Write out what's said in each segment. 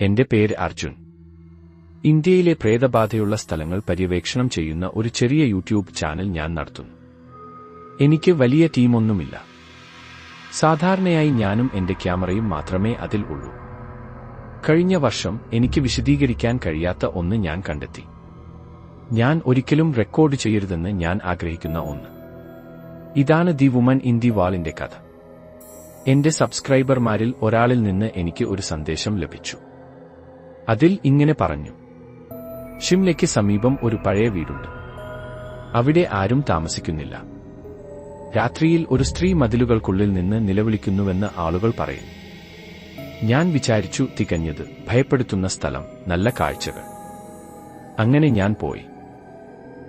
എന്റെ പേര് അർജുൻ. ഇന്ത്യയിലെ പ്രേതബാധയുള്ള സ്ഥലങ്ങൾ പര്യവേക്ഷണം ചെയ്യുന്ന ഒരു ചെറിയ യൂട്യൂബ് ചാനൽ ഞാൻ നടത്തുന്നു. എനിക്ക് വലിയ ടീമൊന്നുമില്ല. സാധാരണയായി ഞാനും എന്റെ ക്യാമറയും മാത്രമേ അതിൽ ഉള്ളൂ. കഴിഞ്ഞ വർഷം എനിക്ക് വിശദീകരിക്കാൻ കഴിയാത്ത ഒന്ന് ഞാൻ കണ്ടെത്തി. ഞാൻ ഒരിക്കലും റെക്കോർഡ് ചെയ്യരുതെന്ന് ഞാൻ ആഗ്രഹിക്കുന്ന ഒന്ന്. ഇതാണ് ദി വുമൻ ഇൻ ദി വാളിന്റെ കഥ. എന്റെ സബ്സ്ക്രൈബർമാരിൽ ഒരാളിൽ നിന്ന് എനിക്ക് ഒരു സന്ദേശം ലഭിച്ചു. അതിൽ ഇങ്ങനെ പറഞ്ഞു. ഷിംലയ്ക്ക് സമീപം ഒരു പഴയ വീടുണ്ട്. അവിടെ ആരും താമസിക്കുന്നില്ല. രാത്രിയിൽ ഒരു സ്ത്രീ മതിലുകൾക്കുള്ളിൽ നിന്ന് നിലവിളിക്കുന്നുവെന്ന് ആളുകൾ പറയും ഞാൻ വിചാരിച്ചു തികഞ്ഞത് ഭയപ്പെടുത്തുന്ന സ്ഥലം നല്ല കാഴ്ചകൾ. അങ്ങനെ ഞാൻ പോയി.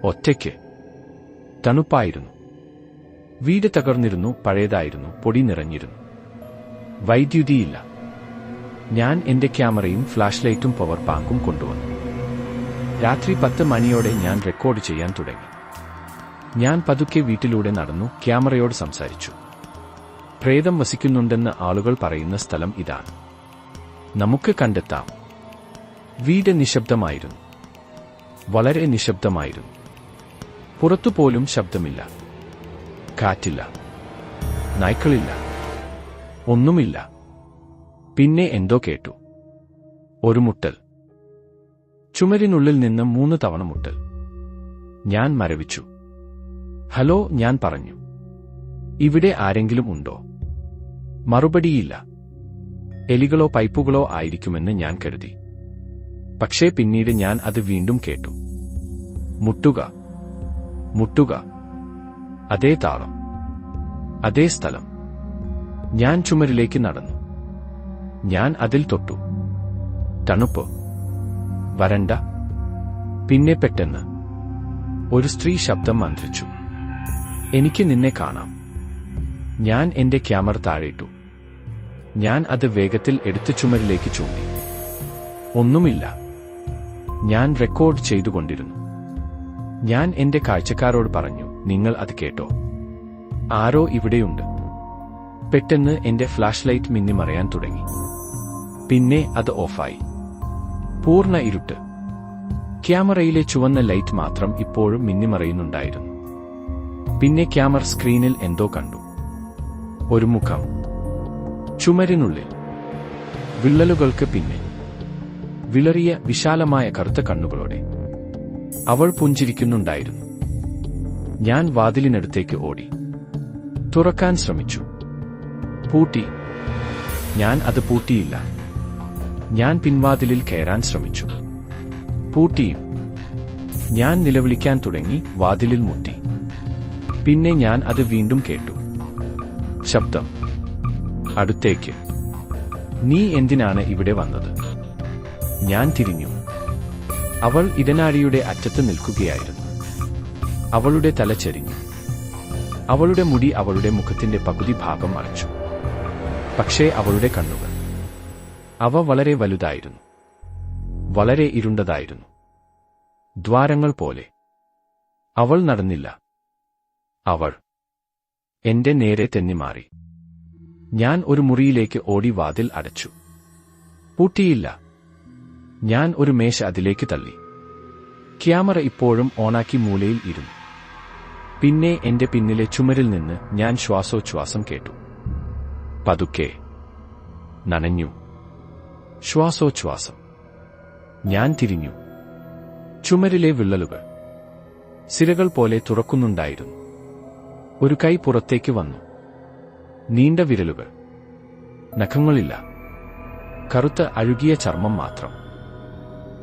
ഒറ്റയ്ക്ക്. തണുപ്പായിരുന്നു. വീട് തകർന്നിരുന്നു പഴയതായിരുന്നു പൊടി നിറഞ്ഞിരുന്നു. വൈദ്യുതിയില്ല. ഞാൻ എന്റെ ക്യാമറയും ഫ്ലാഷ് ലൈറ്റും പവർ ബാങ്കും കൊണ്ടുവന്നു. രാത്രി പത്ത് മണിയോടെ ഞാൻ റെക്കോർഡ് ചെയ്യാൻ തുടങ്ങി. ഞാൻ പതുക്കെ വീട്ടിലൂടെ നടന്നു ക്യാമറയോട് സംസാരിച്ചു. പ്രേതം വസിക്കുന്നുണ്ടെന്ന് ആളുകൾ പറയുന്ന സ്ഥലം ഇതാണ്. നമുക്ക് കണ്ടെത്താം. വീട് നിശബ്ദമായിരുന്നു. വളരെ നിശബ്ദമായിരുന്നു. പുറത്തുപോലും ശബ്ദമില്ല. കാറ്റില്ല. നായ്ക്കളില്ല. ഒന്നുമില്ല. പിന്നെ എന്തോ കേട്ടു. ഒരു മുട്ടൽ. ചുമരിനുള്ളിൽ നിന്ന് മൂന്ന് തവണ മുട്ടൽ. ഞാൻ മരവിച്ചു. ഹലോ ഞാൻ പറഞ്ഞു. ഇവിടെ ആരെങ്കിലും ഉണ്ടോ? മറുപടിയില്ല. എലികളോ പൈപ്പുകളോ ആയിരിക്കുമെന്ന് ഞാൻ കരുതി. പക്ഷേ പിന്നീട് ഞാൻ അത് വീണ്ടും കേട്ടു. മുട്ടുക. മുട്ടുക. അതേ താളം. അതേ സ്ഥലം. ഞാൻ ചുമരിലേക്ക് നടന്നു. ഞാൻ അതിൽ തൊട്ടു. തണുപ്പ് വരണ്ട പിന്നെ പെട്ടെന്ന് ഒരു സ്ത്രീ ശബ്ദം മന്ത്രിച്ചു. എനിക്ക് നിന്നെ കാണാം. ഞാൻ എന്റെ ക്യാമറ താഴെയിട്ടു. ഞാൻ അത് വേഗത്തിൽ എടുത്തു ചുമരിലേക്ക് ചൂണ്ടി. ഒന്നുമില്ല. ഞാൻ റെക്കോർഡ് ചെയ്തുകൊണ്ടിരുന്നു. ഞാൻ എന്റെ കാഴ്ചക്കാരോട് പറഞ്ഞു നിങ്ങൾ അത് കേട്ടോ. ആരോ ഇവിടെയുണ്ട്. പെട്ടെന്ന് എന്റെ ഫ്ലാഷ് ലൈറ്റ് മിന്നിമറയാൻ തുടങ്ങി. പിന്നെ അത് ഓഫായി. പൂർണ ഇരുട്ട്. ക്യാമറയിലെ ചുവന്ന ലൈറ്റ് മാത്രം ഇപ്പോഴും മിന്നിമറയുന്നുണ്ടായിരുന്നു. പിന്നെ ക്യാമറ സ്ക്രീനിൽ എന്തോ കണ്ടു. ഒരു മുഖം. ചുമരിനുള്ളിൽ. വിള്ളലുകൾക്ക് പിന്നെ വിളറിയ വിശാലമായ കറുത്ത കണ്ണുകളോടെ. അവൾ പുഞ്ചിരിക്കുന്നുണ്ടായിരുന്നു. ഞാൻ വാതിലിനടുത്തേക്ക് ഓടി. തുറക്കാൻ ശ്രമിച്ചു. പൂട്ടി. ഞാൻ അത് പൂട്ടിയില്ല. ഞാൻ പിൻവാതിലിൽ കയറാൻ ശ്രമിച്ചു. പൂട്ടിയും. ഞാൻ നിലവിളിക്കാൻ തുടങ്ങി വാതിലിൽ മുട്ടി. പിന്നെ ഞാൻ അത് വീണ്ടും കേട്ടു. ശബ്ദം. അടുത്തേക്ക്. നീ എന്തിനാണ് ഇവിടെ വന്നത്? ഞാൻ തിരിഞ്ഞു. അവൾ ഇടനാഴിയുടെ അറ്റത്ത് നിൽക്കുകയായിരുന്നു. അവളുടെ തല ചെരിഞ്ഞു. അവളുടെ മുടി അവളുടെ മുഖത്തിന്റെ പകുതി ഭാഗം മറച്ചു. പക്ഷേ അവളുടെ കണ്ണുകൾ. അവ വളരെ വലുതായിരുന്നു. വളരെ ഇരുണ്ടതായിരുന്നു. ദ്വാരങ്ങൾ പോലെ. അവൾ നടന്നില്ല. അവൾ എന്റെ നേരെ തെന്നിമാറി ഞാൻ ഒരു മുറിയിലേക്ക് ഓടി വാതിൽ അടച്ചു. പൂട്ടിയില്ല. ഞാൻ ഒരു മേശ അതിലേക്ക് തള്ളി. ക്യാമറ ഇപ്പോഴും ഓണാക്കി മൂലയിൽ ഇരുന്നു. പിന്നെ എന്റെ പിന്നിലെ ചുമരിൽ നിന്ന് ഞാൻ ശ്വാസോച്ഛ്വാസം കേട്ടു. പതുക്കെ നനഞ്ഞു. ശ്വാസോച്ഛ്വാസം. ഞാൻ തിരിഞ്ഞു. ചുമരിലെ വിള്ളലുകൾ. സിരകൾ പോലെ തുറക്കുന്നുണ്ടായിരുന്നു. ഒരു കൈ പുറത്തേക്ക് വന്നു. നീണ്ട വിരലുകൾ. നഖങ്ങളില്ല. കറുത്ത അഴുകിയ ചർമ്മം മാത്രം.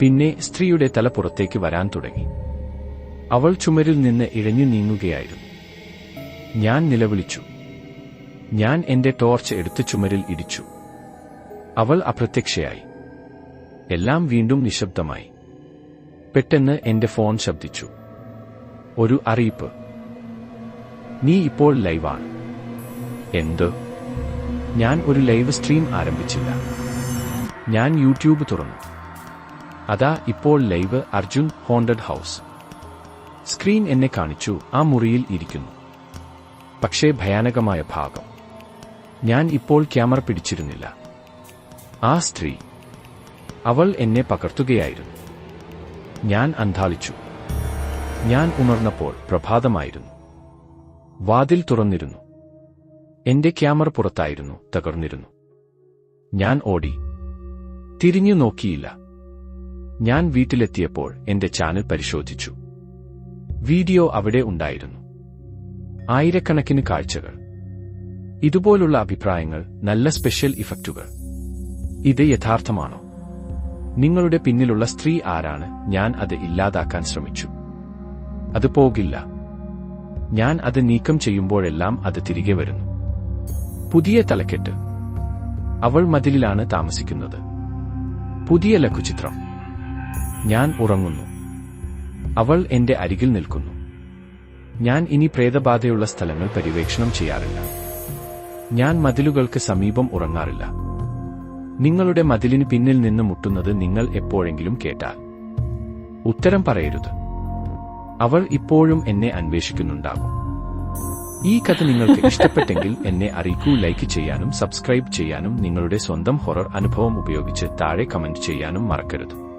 പിന്നെ സ്ത്രീയുടെ തല പുറത്തേക്ക് വരാൻ തുടങ്ങി. അവൾ ചുമരിൽ നിന്ന് ഇഴഞ്ഞു നീങ്ങുകയായിരുന്നു. ഞാൻ നിലവിളിച്ചു. ഞാൻ എന്റെ ടോർച്ച് എടുത്ത് ചുമരിൽ ഇടിച്ചു. അവൾ അപ്രത്യക്ഷയായി. എല്ലാം വീണ്ടും നിശബ്ദമായി. പെട്ടെന്ന് എന്റെ ഫോൺ ശബ്ദിച്ചു. ഒരു അറിയിപ്പ്. നീ ഇപ്പോൾ ലൈവാണ്. എന്ത്? ഞാൻ ഒരു ലൈവ് സ്ട്രീം ആരംഭിച്ചില്ല. ഞാൻ യൂട്യൂബ് തുറന്നു. അതാ ഇപ്പോൾ live Arjun haunted house. Screen എന്നെ കാണിച്ചു ആ മുറിയിൽ ഇരിക്കുന്നു. പക്ഷേ ഭയാനകമായ ഭാഗം. ഞാൻ ഇപ്പോൾ ക്യാമറ പിടിച്ചിരുന്നില്ല. ആ സ്ത്രീ അവൾ എന്നെ പകർത്തുകയായിരുന്നു. ഞാൻ അന്ധാളിച്ചു. ഞാൻ ഉണർന്നപ്പോൾ പ്രഭാതമായിരുന്നു. വാതിൽ തുറന്നിരുന്നു. എന്റെ ക്യാമറ പുറത്തായിരുന്നു തകർന്നിരുന്നു. ഞാൻ ഓടി. തിരിഞ്ഞു നോക്കിയില്ല. ഞാൻ വീട്ടിലെത്തിയപ്പോൾ എന്റെ ചാനൽ പരിശോധിച്ചു. വീഡിയോ അവിടെ ഉണ്ടായിരുന്നു. ആയിരക്കണക്കിന് കാഴ്ചകൾ. ഇതുപോലുള്ള അഭിപ്രായങ്ങൾ നല്ല സ്പെഷ്യൽ ഇഫക്റ്റുകൾ. ഇത് യഥാർത്ഥമാണോ? നിങ്ങളുടെ പിന്നിലുള്ള സ്ത്രീ ആരാണ്? ഞാൻ അത് ഇല്ലാതാക്കാൻ ശ്രമിച്ചു. അത് പോകില്ല. ഞാൻ അത് നീക്കം ചെയ്യുമ്പോഴെല്ലാം അത് തിരികെ വരുന്നു. പുതിയ തലക്കെട്ട്. അവൾ മതിലിലാണ് താമസിക്കുന്നത്. പുതിയ ലഘുചിത്രം. ഞാൻ ഉറങ്ങുന്നു. അവൾ എന്റെ അരികിൽ നിൽക്കുന്നു. ഞാൻ ഇനി പ്രേതബാധയുള്ള സ്ഥലങ്ങൾ പര്യവേക്ഷണം ചെയ്യാറില്ല. ഞാൻ മതിലുകൾക്ക് സമീപം ഉറങ്ങാറില്ല. നിങ്ങളുടെ മതിലിന് പിന്നിൽ നിന്ന് മുട്ടുന്നത് നിങ്ങൾ എപ്പോഴെങ്കിലും കേട്ടാൽ. ഉത്തരം പറയരുത്. അവൾ ഇപ്പോഴും എന്നെ അന്വേഷിക്കുന്നുണ്ടാകും. ഈ കഥ നിങ്ങൾക്ക് ഇഷ്ടപ്പെട്ടെങ്കിൽ എന്നെ അറിയിക്കൂ ലൈക്ക് ചെയ്യാനും സബ്സ്ക്രൈബ് ചെയ്യാനും നിങ്ങളുടെ സ്വന്തം ഹൊറർ അനുഭവം ഉപയോഗിച്ച് താഴെ കമന്റ് ചെയ്യാനും മറക്കരുത്.